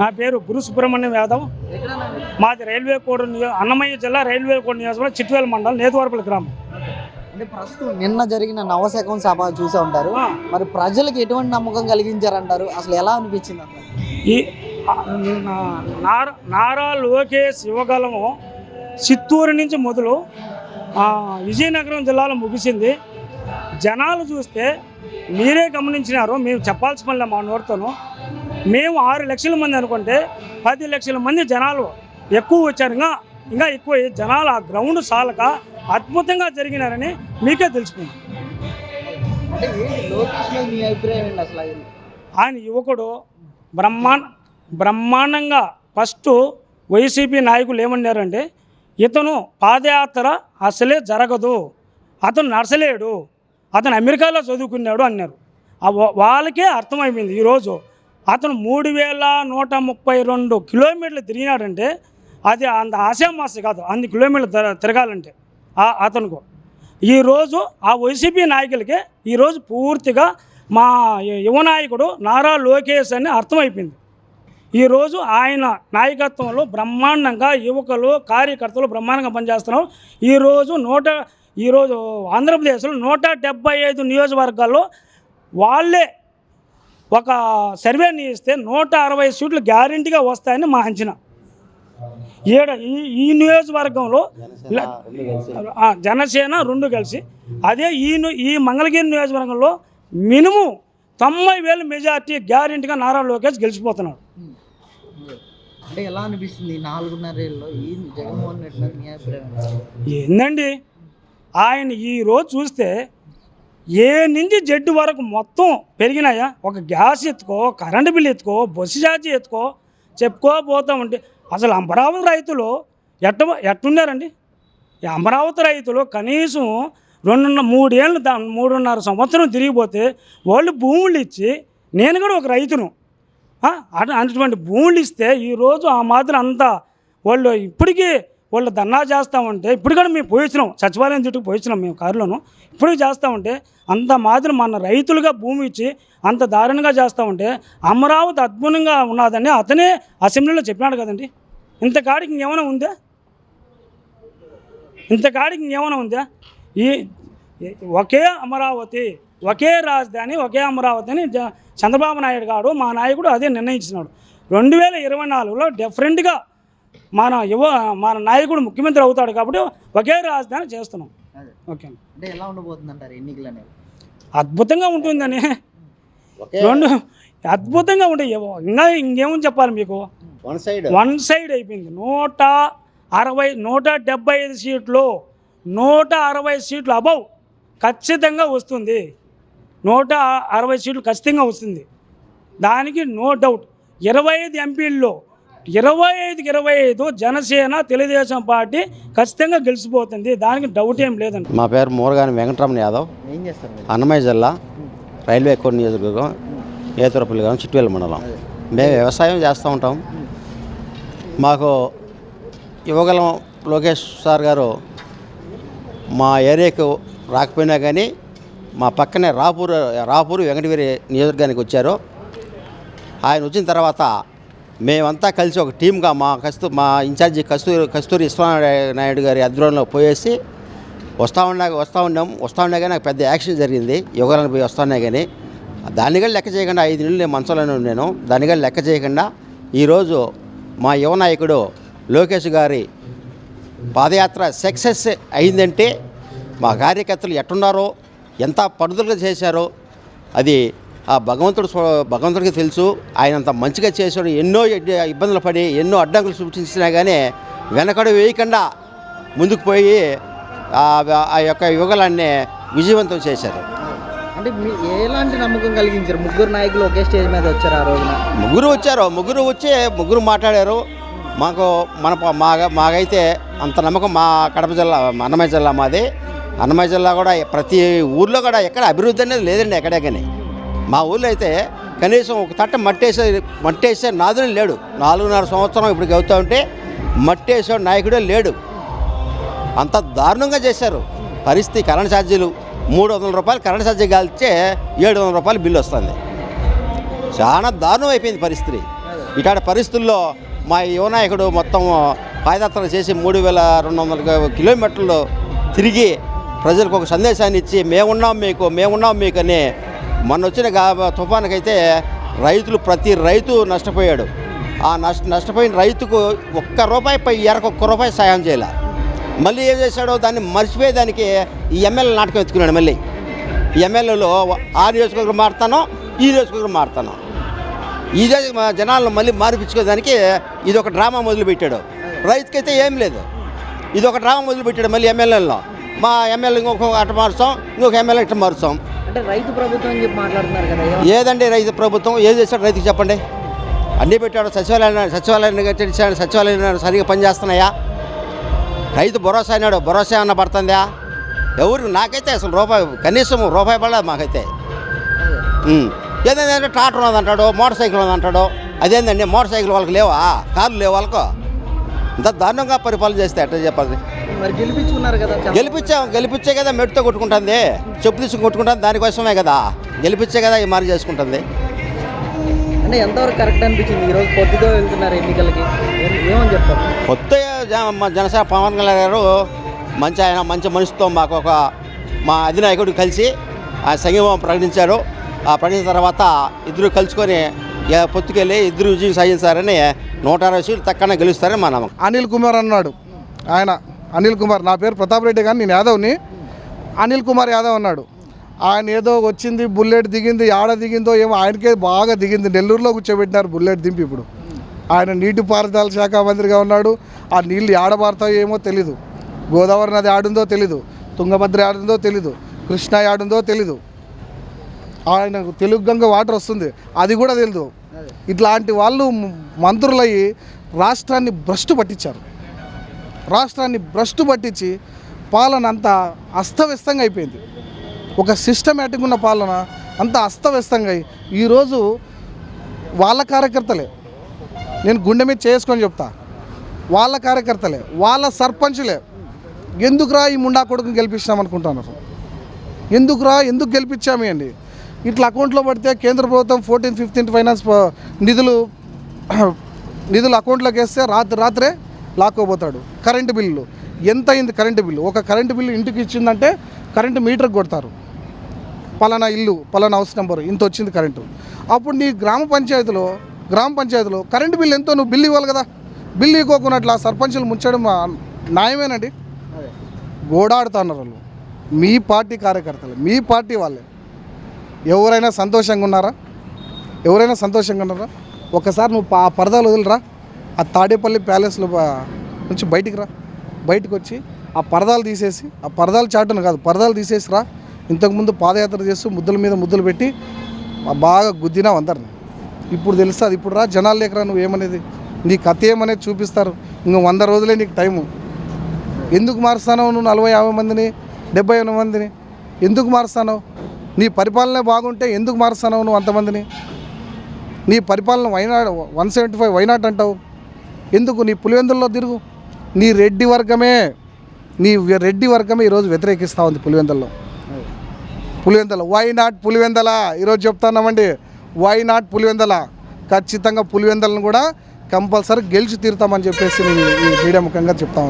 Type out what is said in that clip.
నా పేరు గురు సుబ్రహ్మణ్యం యాదవ్ మాది రైల్వే కోడ్ నియో- అన్నమయ్య జిల్లా రైల్వే కోడ్ నియోజకవర్గం చిట్వేల మండలం నేతువరపల్లి గ్రామం. అంటే ప్రస్తుతం నిన్న జరిగిన నవశకం సభ చూసే ఉంటారు. మరి ప్రజలకు ఎటువంటి నమ్మకం కలిగించారంటారు? అసలు ఎలా అనిపించింది ఈ నారా లోకేష్ యువగలము చిత్తూరు నుంచి మొదలు విజయనగరం జిల్లాలో ముగిసింది. జనాలు చూస్తే మీరే గమనించినారు. మేము చెప్పాల్సిన పనిలే మా నోటితోను. మేము ఆరు లక్షల మంది అనుకుంటే పది లక్షల మంది జనాలు ఎక్కువ వచ్చారు. ఇంకా ఇంకా ఎక్కువ జనాలు ఆ గ్రౌండ్ సాలక అద్భుతంగా జరిగినారని మీకే అది? ఆయన యువకుడు బ్రహ్మాండ బ్రహ్మాండంగా ఫస్ట్ వైసీపీ నాయకులు ఏమన్నారంటే ఇతను పాదయాత్ర అసలే జరగదు అతను నడసలేడు అతను అమెరికాలో చదువుకున్నాడు అన్నారు. వాళ్ళకే అర్థమైపోయింది ఈరోజు. అతను మూడు వేల నూట ముప్పై రెండు కిలోమీటర్లు తిరిగినాడంటే అది అంత ఆశామాస కాదు. అన్ని కిలోమీటర్లు తిరగాలంటే ఆ- అతనుకు. ఈరోజు ఆ వైసీపీ నాయకులకి ఈరోజు పూర్తిగా మా యువ నాయకుడు నారా లోకేష్ అని అర్థమైపోయింది. ఈరోజు ఆయన నాయకత్వంలో బ్రహ్మాండంగా యువకులు కార్యకర్తలు బ్రహ్మాండంగా పనిచేస్తున్నాం ఈరోజు నూట ఈరోజు ఆంధ్రప్రదేశ్లో నూట డెబ్బై ఐదు నియోజకవర్గాల్లో వాళ్ళే ఒక సర్వేని ఇస్తే నూట అరవై సీట్లు గ్యారంటీగా వస్తాయని మా అంచనా. ఈడ ఈ ఈ నియోజకవర్గంలో జనసేన రెండు కలిసి. అదే ఈ ఈ మంగళగిరి నియోజకవర్గంలో మినిమం తొంభై వేల మెజార్టీ గ్యారెంటీగా నారా లోకేష్ గెలిచిపోతున్నాడు. అంటే ఎలా అనిపిస్తుంది నాలుగున్నరేళ్ళలో ఈ జగన్మోహన్ రెడ్డి? ఏందండి? ఆయన ఈ రోజు చూస్తే ఏ నుంచి జడ్డు వరకు మొత్తం పెరిగినాయా? ఒక గ్యాస్ ఎత్తుకో కరెంటు బిల్లు ఎత్తుకో బస్సు ఛార్జీ ఎత్తుకో చెప్పుకోపోతా ఉంటే అసలు అమరావతి రైతులు ఎట్ట ఎట్టున్నారండి? అమరావతి రైతులు కనీసం రెండున్న మూడేళ్ళు దా మూడున్నర సంవత్సరం తిరిగిపోతే వాళ్ళు భూములు ఇచ్చి నేను కూడా ఒక రైతును. అటు- అటువంటి భూములు ఇస్తే ఈరోజు ఆ మాత్రం అంతా వాళ్ళు ఇప్పటికీ వాళ్ళు ధర్నా చేస్తూ ఉంటే ఇప్పుడు కూడా మేము పోయించినాం సచివాలయం చుట్టూ పోయించినాం మేము కారులోను. ఇప్పుడు చేస్తూ ఉంటే అంత మాత్రం మన రైతులుగా భూమి ఇచ్చి అంత దారుణంగా చేస్తూ ఉంటే అమరావతి అద్భుతంగా ఉన్నదని అతనే అసెంబ్లీలో చెప్పినాడు కదండి. ఇంత కాడికి ఇంకేమైనా ఉందా? ఇంత కాడికి ఇంకేమైనా ఉందా? ఈ ఒకే అమరావతి ఒకే రాజధాని ఒకే అమరావతి అని చంద్రబాబు నాయుడు గారు మా నాయకుడు అదే నిర్ణయించినాడు. రెండు వేల ఇరవై నాలుగులో డిఫరెంట్గా మన యువ మన నాయకుడు ముఖ్యమంత్రి అవుతాడు కాబట్టి ఒకే రాజధాని చేస్తున్నాం. ఓకే. అంటే ఎలా ఉండబోతుంది అంటారు ఎన్నికలు అనేవి అద్భుతంగా ఉంటుందని. రెండు అద్భుతంగా ఉంటాయి ఇంకా ఇంకేమని చెప్పాలి మీకు? One side. వన్ సైడ్ అయిపోయింది. నూట అరవై నూట డెబ్బై ఐదు సీట్లు నూట అరవై సీట్లు అబౌవ్ ఖచ్చితంగా వస్తుంది. నూట అరవై సీట్లు ఖచ్చితంగా వస్తుంది. దానికి నో డౌట్. ఇరవై ఐదు ఎంపీల్లో ఇరవై ఐదుకి ఇరవై ఐదు జనసేన తెలుగుదేశం పార్టీ ఖచ్చితంగా గెలిచిపోతుంది. దానికి డౌట్ ఏం లేదండి. మా పేరు మూరగాని వెంకటరమణ యాదవ్. ఏం చేస్తారు మీరు? అన్నమయ్య జిల్లా రైల్వే కోడ్ నియోజకవర్గం ఏతురపల్లి గ్రామం చిట్వేల మండలం. మేము వ్యవసాయం చేస్తూ ఉంటాం. మాకు యువగలం లోకేష్ సార్ గారు మా ఏరియాకు రాకపోయినా కానీ మా పక్కనే రాపూర్ రాపూర్ వెంకటగిరి నియోజకవర్గానికి వచ్చారు. ఆయన వచ్చిన తర్వాత మేమంతా కలిసి ఒక టీమ్గా మా కస్తూ మా ఇన్ఛార్జి కస్తూరి కస్తూరి నాయుడు గారి ఆధ్వర్యంలో పోయేసి వస్తూ ఉన్నా వస్తూ ఉన్నాం. వస్తూ ఉన్నా కానీ నాకు పెద్ద యాక్షన్ జరిగింది. యువగాలను పోయి వస్తూ ఉన్నాయి కానీ దాన్ని కూడా లెక్క చేయకుండా ఐదు నెలలు నేను మంచంలోనే ఉన్నాను. దాన్ని కూడా లెక్క చేయకుండా ఈరోజు మా యువ నాయకుడు లోకేష్ గారి పాదయాత్ర సక్సెస్ అయిందంటే మా కార్యకర్తలు ఎట్టున్నారో ఎంత పడుదలగా చేశారో అది ఆ భగవంతుడు భగవంతుడికి తెలుసు ఆయన అంత మంచిగా చేశాడు ఎన్నో ఇబ్బందులు పడి ఎన్నో అడ్డంకులు సృష్టించినా కానీ వెనకడు వేయకుండా ముందుకు పోయి ఆ యొక్క యుగలాన్ని విజయవంతం చేశారు. అంటే ఎలాంటి నమ్మకం కలిగించారు? ముగ్గురు నాయకులు ఒకే స్టేజ్ మీద వచ్చారు ఆ రోజున. ముగ్గురు వచ్చారు. ముగ్గురు వచ్చి ముగ్గురు మాట్లాడారు. మాకు మన మా మాకైతే అంత నమ్మకం మా కడప జిల్లా అన్నమయ్య జిల్లా మాది. అన్నమయ్య జిల్లా కూడా ప్రతి ఊర్లో కూడా ఎక్కడ అభివృద్ధి అనేది లేదండి ఎక్కడే కానీ మా ఊళ్ళో అయితే కనీసం ఒక తట్ట మట్టేసే మట్టేసే నాదుడే లేడు. నాలుగున్నర సంవత్సరం ఇప్పుడు అవుతా ఉంటే మట్టేసే నాయకుడే లేడు. అంత దారుణంగా చేశారు. పరిస్థితి కరెంట్ ఛార్జీలు మూడు వందల రూపాయలు కరెంట్ ఛార్జీ కాల్చే ఏడు వందల రూపాయలు బిల్లు వస్తుంది. చాలా దారుణం అయిపోయింది పరిస్థితి. ఇటాటి పరిస్థితుల్లో మా యువనాయకుడు మొత్తం పాదయాత్ర చేసి మూడు వేల రెండు వందల కిలోమీటర్లు తిరిగి ప్రజలకు ఒక సందేశాన్ని ఇచ్చి మేమున్నాం మీకు మేమున్నాం మీకు అని మొన్న వచ్చిన తుఫానుకైతే రైతులు ప్రతి రైతు నష్టపోయాడు. ఆ నష్ట నష్టపోయిన రైతుకు ఒక్క రూపాయి పై ఎరకు ఒక్క రూపాయి సాయం చేయాల. మళ్ళీ ఏం చేశాడో దాన్ని మర్చిపోయేదానికి ఈ ఎమ్మెల్యే నాటకం ఎత్తుకున్నాడు మళ్ళీ. ఎమ్మెల్యేలో ఆ నియోజకవర్గం మారుతాను ఈ నియోజకవర్గం మారుతాను. ఇదే జనాలను మళ్ళీ మార్పించుకోదానికి ఇది ఒక డ్రామా మొదలుపెట్టాడు. రైతుకైతే ఏం లేదు. ఇది ఒక డ్రామా మొదలుపెట్టాడు మళ్ళీ ఎమ్మెల్యేలో మా ఎమ్మెల్యే ఇంకొక అటు మారుస్తాం ఇంకొక ఎమ్మెల్యే ఇటు మారుస్తాం. అంటే రైతు ప్రభుత్వం అని చెప్పి మాట్లాడుతున్నారు కదా ఏదండి రైతు ప్రభుత్వం? ఏం చేశాడు రైతుకు చెప్పండి. అన్నీ పెట్టాడు. సచివాలయం సచివాలయాన్ని కట్టించాడు సచివాలయం సరిగా పనిచేస్తున్నాయా? రైతు భరోసా అయినాడు. భరోసా ఏమన్నా పడుతుందా? ఎవరు? నాకైతే అసలు రూపాయి కనీసం రూపాయి పడలేదు మాకైతే. ఉమ్. ట్రాక్టర్ ఉందంటాడు మోటార్ సైకిల్ ఉందంటాడు అదేందండి? మోటార్ సైకిల్ వాళ్ళకి లేవా? కార్లు లేవు వాళ్ళకు? ఇంత దారుణంగా పరిపాలన చేస్తే ఎట్లా చెప్పాలి? మరి గెలిపించుకున్నారు కదా గెలిపించాం గెలిపించే కదా మెట్టుతో కొట్టుకుంటుంది. చెప్పు తీసుకుని కొట్టుకుంటుంది దానికోసమే కదా. గెలిపించే కదా ఈ మారి చేసుకుంటుంది. అంటే ఎంతవరకు కరెక్ట్ అనిపించింది? ఈరోజు పొద్దుతో వెళ్తున్నారు ఎన్నికలకి. ఏమని చెప్తారు? కొత్త జ- మా జనసేన పవన్ కళ్యాణ్ గారు మంచి ఆయన మంచి మనిషితో మాకు ఒక మా అధినాయకుడు కలిసి ఆ సంఘీభావం ప్రకటించారు. ఆ ప్రకటించిన తర్వాత ఇద్దరు కలుసుకొని పొత్తుకెళ్ళి ఇద్దరు విజయం సాధించారని నూట అరవై సీట్లు తక్కువ గెలుస్తారని మా నమ్మకం. అనిల్ కుమార్ అన్నాడు. ఆయన అనిల్ కుమార్ నా పేరు ప్రతాప్ రెడ్డి కానీ నేను యాదవ్ని. అనిల్ కుమార్ యాదవ్ అన్నాడు. ఆయన ఏదో వచ్చింది బుల్లెట్ దిగింది ఆడ దిగిందో ఏమో ఆయనకే బాగా దిగింది. నెల్లూరులో కూర్చోబెట్టినారు బుల్లెట్ దింపి ఇప్పుడు. ఆయన నీటిపారుదల శాఖ మంత్రిగా ఉన్నాడు. ఆ నీళ్ళు ఆడబారుతాయో ఏమో తెలీదు. గోదావరి నది ఆడుందో తెలీదు. తుంగభద్ర ఆడుందో తెలీదు. కృష్ణ ఆడుందో తెలీదు. ఆయన తెలుగు గంగ వాటర్ వస్తుంది. అది కూడా తెలియదు ఇట్లాంటి వాళ్ళు మంత్రులయ్యి రాష్ట్రాన్ని భ్రష్టు పట్టించారు. రాష్ట్రాన్ని భ్రష్టు పట్టించి పాలన అంతా అస్తవ్యస్తంగా అయిపోయింది. ఒక సిస్టమేటిక్ ఉన్న పాలన అంత అస్తవ్యస్తంగా అయ్యి ఈరోజు వాళ్ళ కార్యకర్తలే. నేను గుండె మీద చేసుకొని చెప్తా. వాళ్ళ కార్యకర్తలే వాళ్ళ సర్పంచులే. ఎందుకురా ఈ ముండా కొడుకుని గెలిపించినాం అనుకుంటున్నారు? ఎందుకురా ఎందుకు గెలిపించాము అండి ఇట్లా అకౌంట్లో పడితే కేంద్ర ప్రభుత్వం ఫోర్టీన్ ఫిఫ్టీన్త్ ఫైనాన్స్ నిధులు నిధులు అకౌంట్లోకి వేస్తే రాత్రి రాత్రే లాక్కోపోతాడు కరెంటు బిల్లు ఎంత అయింది కరెంటు బిల్లు? ఒక కరెంటు బిల్లు ఇంటికి ఇచ్చిందంటే కరెంటు మీటర్కి కొడతారు. పలానా ఇల్లు పలానా హౌస్ నెంబర్ ఇంత వచ్చింది కరెంటు. అప్పుడు నీ గ్రామ పంచాయతీలో గ్రామ పంచాయతీలో కరెంటు బిల్లు ఎంతో నువ్వు బిల్లు ఇవ్వాలి కదా. బిల్లు ఇవ్వకున్నట్లు ఆ సర్పంచులు ముంచడం న్యాయమేనండి? గోడాడుతున్నారు వాళ్ళు. మీ పార్టీ కార్యకర్తలు మీ పార్టీ వాళ్ళే. ఎవరైనా సంతోషంగా ఉన్నారా? ఎవరైనా సంతోషంగా ఉన్నారా? ఒకసారి నువ్వు ఆ పరదాలు వదిలిరా. ఆ తాడేపల్లి ప్యాలెస్లో నుంచి బయటికి రా. బయటకు వచ్చి ఆ పరదాలు తీసేసి ఆ పరదాలు చాటును కాదు పరదాలు తీసేసి రా. ఇంతకుముందు పాదయాత్ర చేస్తూ ముద్దుల మీద ముద్దులు పెట్టి బాగా గుద్దినా అందరిని. ఇప్పుడు తెలుస్తుంది ఇప్పుడు రా జనాలు లేకరా నువ్వు ఏమనేది? నీ కథ ఏమనేది చూపిస్తారు? ఇంక వంద రోజులే నీకు టైము. ఎందుకు మారుస్తానో నువ్వు నలభై యాభై మందిని డెబ్బై ఎనిమిది మందిని? ఎందుకు మారుస్తానో నీ పరిపాలన బాగుంటే ఎందుకు మారుస్తానో నువ్వు అంతమందిని? నీ పరిపాలన why not one seventy five why not అంటావు? ఎందుకు నీ పులివెందుల్లో తిరుగు? నీ రెడ్డి వర్గమే నీ రెడ్డి వర్గమే ఈరోజు వ్యతిరేకిస్తూ ఉంది పులివెందుల్లో. Pulivendula why not Pulivendula? ఈరోజు చెప్తున్నామండి వై నాట్ పులివెందల? ఖచ్చితంగా పులివెందలను కూడా కంపల్సరీ గెలిచి తీరుతామని చెప్పేసి నేను ఈ మీడియా ముఖంగా చెప్తాను